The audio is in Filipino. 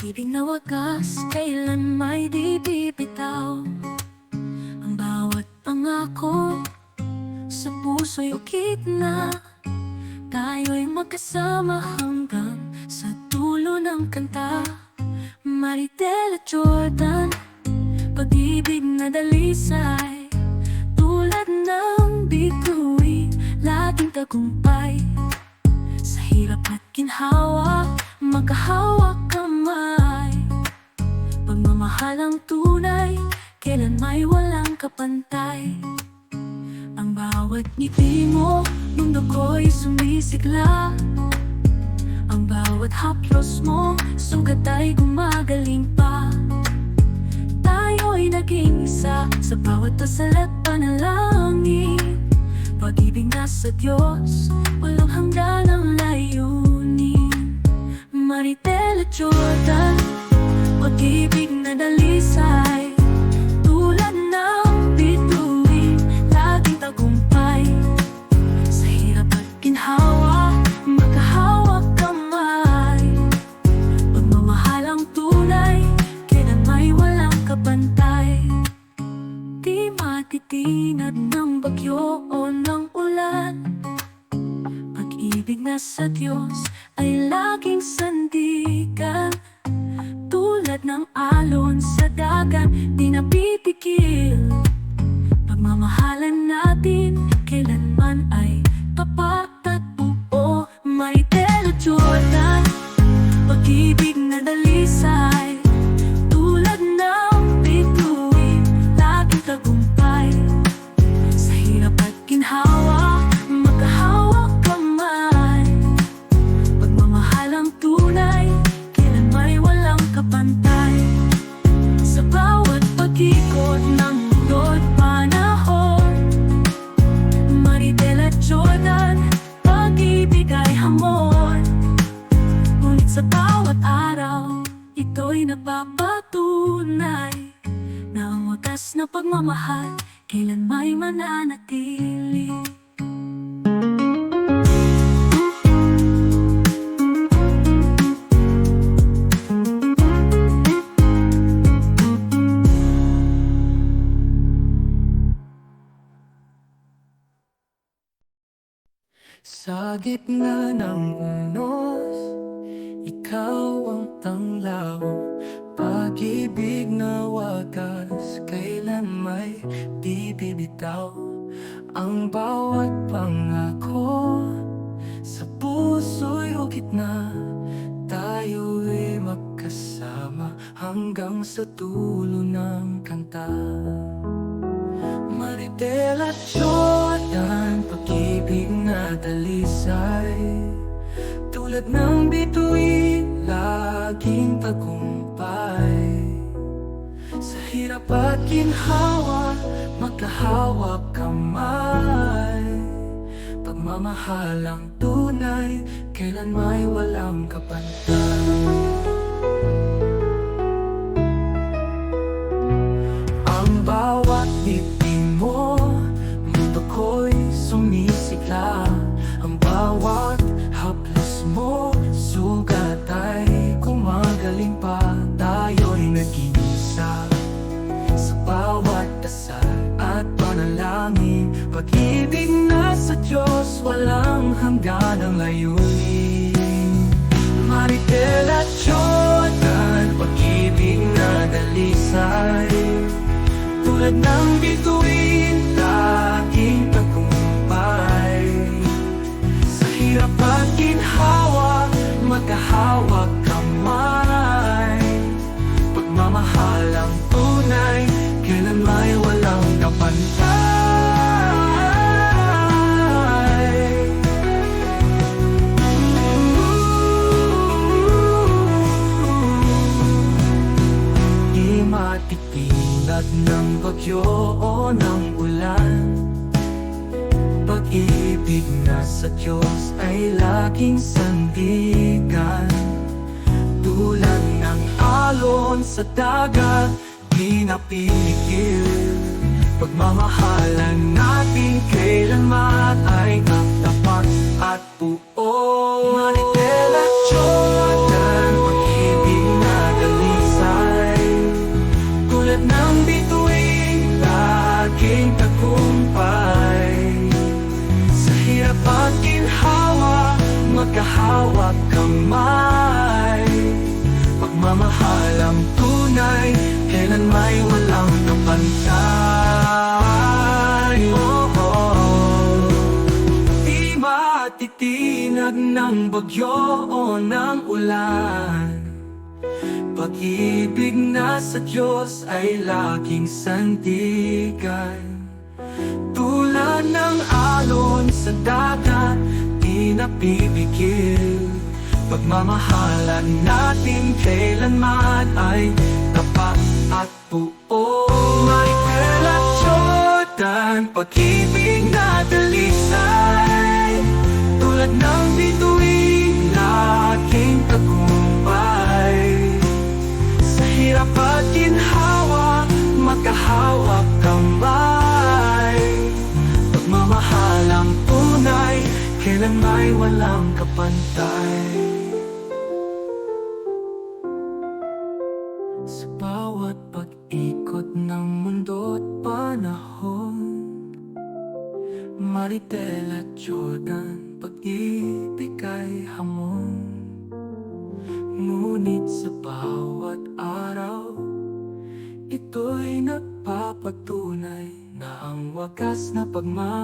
Pag-ibig na wagas, kailan may di bibitaw Ang bawat pangako sa puso'y ukit na. Tayo'y magkasama hanggang sa dulo ng kanta. Maritel at Jordan Pag-ibig na dalisay. Tulad ng bituin Laging tagumpay. Sa hirap at ginhawa Magkahawak Ang tunay Kailan may walang kapantay. Ang bawat ngiti mo Mundo ko'y sumisigla. Ang bawat haplos mo Sugat ay gumagaling pa. Tayo'y naging isa Sa bawat dasal at panalangin. Pag-ibig na sa Diyos Walang hanggan ang layunin. Maritel at Jordan Pag-ibig na dalisay ng alon sa dagat, di napipikil Pagmamahalan natin, kailanman ay tapat at buo. At Jordan, pag-ibig nagpapatunay Na ang wagas na pagmamahal, kailan may mananatili. Sa gitna ng unos, ikaw ang tanglaw di Ang bawat pangako. Sa puso'y hugit na Tayo'y magkasama hanggang sa dulo ng kanta. Maritel Jordan Pag-ibig na dalisay. Tulad ng bituin Laging tagumpay hirap at ginhawa Magkahawak kamay. Pagmamahal ang tunay Kailan may walang kapantay? Ang bawat ngiti mo Mundo ko'y sumisigla. Ang bawat at panalangin. Pag-ibig na sa Diyos Walang hanggan ang layunin. Maritel at Jordan Pag-ibig na dalisay. Tulad ng bituin, laging tagumpay. Sa hirap at ginhawa, magkahawak ng bagyo o ng ulan. Pag-ibig na sa Diyos ay laging sandigan. Tulad ng alon sa dagat, di napipigil Pagmamahalan natin kailanman ay tapat at buo. Maritel magkahawak kamay. Pagmamahal ang tunay Kailan may walang kapantay oh, oh, oh. Di matitinag ng bagyo o ng ulan. Pag-ibig na sa Diyos ay laging sandigan. Tulad ng alon sa dagat napipigil. Pagmamahalan natin kailanman ay tapat at buo Michael at Jordan, pag-ibig na dalisay Tulad ng bituin, laging tagumpay. Sa hirap at ginhawa, magkahawak kailan may walang kapantay. Sa bawat pag-ikot ng mundo at panahon Maritel at Jordan, pag-ibig ay hamon. Ngunit sa bawat araw Ito'y nagpapatunay Na ang wakas na pagmamahal